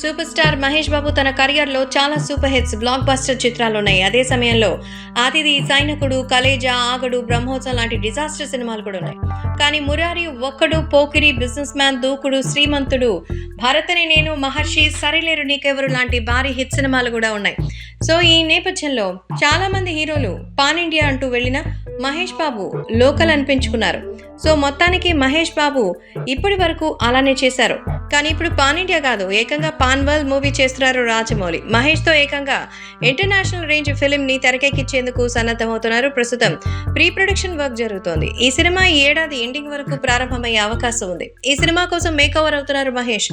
Super star Mahesh Babu తన కెరియర్లో చాలా సూపర్ హిట్స్ బ్లాక్ బస్టర్ చిత్రాలు ఉన్నాయి అదే సమయంలో అతిథి సైనికుడు కలేజా ఆగడు బ్రహ్మోత్సవం లాంటి డిజాస్టర్ సినిమాలు కూడా ఉన్నాయి. కానీ మురారి ఒక్కడు పోకిరి బిజినెస్ మ్యాన్ దూకుడు శ్రీమంతుడు భరతని నేను మహర్షి సరిలేరు నీకెవరు లాంటి భారీ హిట్ సినిమాలు కూడా ఉన్నాయి. సో ఈ నేపథ్యంలో చాలా మంది హీరోలు పాన్ ఇండియా అంటూ వెళ్ళిన మహేష్ బాబు లోకల్ అనిపించుకున్నారు. సో మొత్తానికి మహేష్ బాబు ఇప్పటి వరకు అలానే చేశారు. కానీ ఇప్పుడు పాన్ ఇండియా కాదు ఏకంగా పాన్ వరల్డ్ మూవీ చేస్తున్నారు రాజమౌళి. మహేష్తో ఏకంగా ఇంటర్నేషనల్ రేంజ్ ఫిలిం ని తెరకెక్కించేందుకు సన్నద్ధమవుతున్నారు ప్రస్తుతం ప్రీ ప్రొడక్షన్ వర్క్ జరుగుతోంది. ఈ సినిమా ఈ ఏడాది ఎండింగ్ వరకు ప్రారంభమయ్యే అవకాశం ఉంది. ఈ సినిమా కోసం మేకవర్ అవుతున్నారు మహేష్.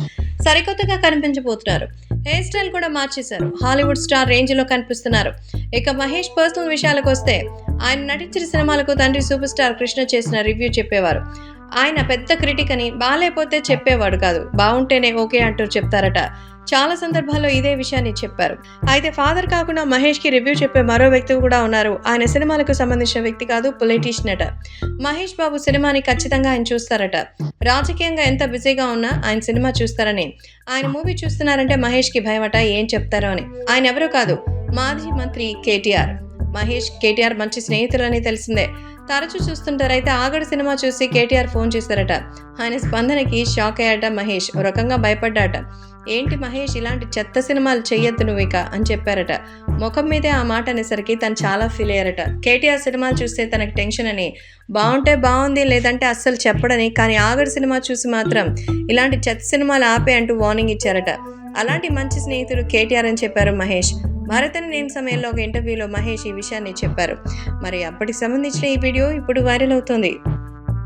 సరికొత్తగా కనిపించబోతున్నారు. హెయిర్ స్టైల్ కూడా మార్చేశారు. హాలీవుడ్ స్టార్ రేంజ్లో కనిపిస్తున్నారు. ఇక మహేష్ పర్సనల్ విషయాలకు వస్తే ఆయన నటించిన సినిమాలకు తండ్రి సూపర్ స్టార్ కృష్ణ చేసిన రివ్యూ చెప్పేవారు. ఆయన పెద్ద క్రిటిక్ అని బాగాలేకపోతే చెప్పేవాడు కాదు. బాగుంటేనే ఓకే అంటూ చెప్తారట. చాలా సందర్భాల్లో ఇదే విషయాన్ని చెప్పారు. అయితే ఫాదర్ కాకుండా మహేష్కి రివ్యూ చెప్పే మరో వ్యక్తి కూడా ఉన్నారు. ఆయన సినిమాలకు సంబంధించిన వ్యక్తి కాదు పొలిటీషియన్ అట. మహేష్ బాబు సినిమాని ఖచ్చితంగా ఆయన చూస్తారట. రాజకీయంగా ఎంత బిజీగా ఉన్నా ఆయన సినిమా చూస్తారని. ఆయన మూవీ చూస్తున్నారంటే మహేష్కి భయమట ఏం చెప్తారో అని. ఆయన ఎవరో కాదు మాజీ మంత్రి కేటీఆర్. మహేష్ కేటీఆర్ మంచి స్నేహితులని తెలిసిందే. తరచూ చూస్తుంటారైతే ఆగడ సినిమా చూసి కేటీఆర్ ఫోన్ చేశారట. ఆయన స్పందనకి షాక్ అయ్యాట మహేష్ ఓ రకంగా భయపడ్డాట. ఏంటి మహేష్ ఇలాంటి చెత్త సినిమాలు చెయ్యొద్దు నువ్వు ఇక అని చెప్పారట. ముఖం మీదే ఆ మాట అనేసరికి తను చాలా ఫీల్ అయ్యారట. కేటీఆర్ సినిమాలు చూస్తే తనకు టెన్షన్ అని బాగుంటే బాగుంది లేదంటే అస్సలు చెప్పడని కానీ ఆగడి సినిమా చూసి మాత్రం ఇలాంటి చెత్త సినిమాలు ఆపే అంటూ వార్నింగ్ ఇచ్చారట. అలాంటి మంచి స్నేహితుడు కేటీఆర్ అని చెప్పారు మహేష్. భారతన్ నేమ్ సమయంలో ఒక ఇంటర్వ్యూలో మహేష్ ఈ విషయాన్ని చెప్పారు. మరి అప్పటికి సంబంధించిన ఈ వీడియో ఇప్పుడు వైరల్ అవుతోంది.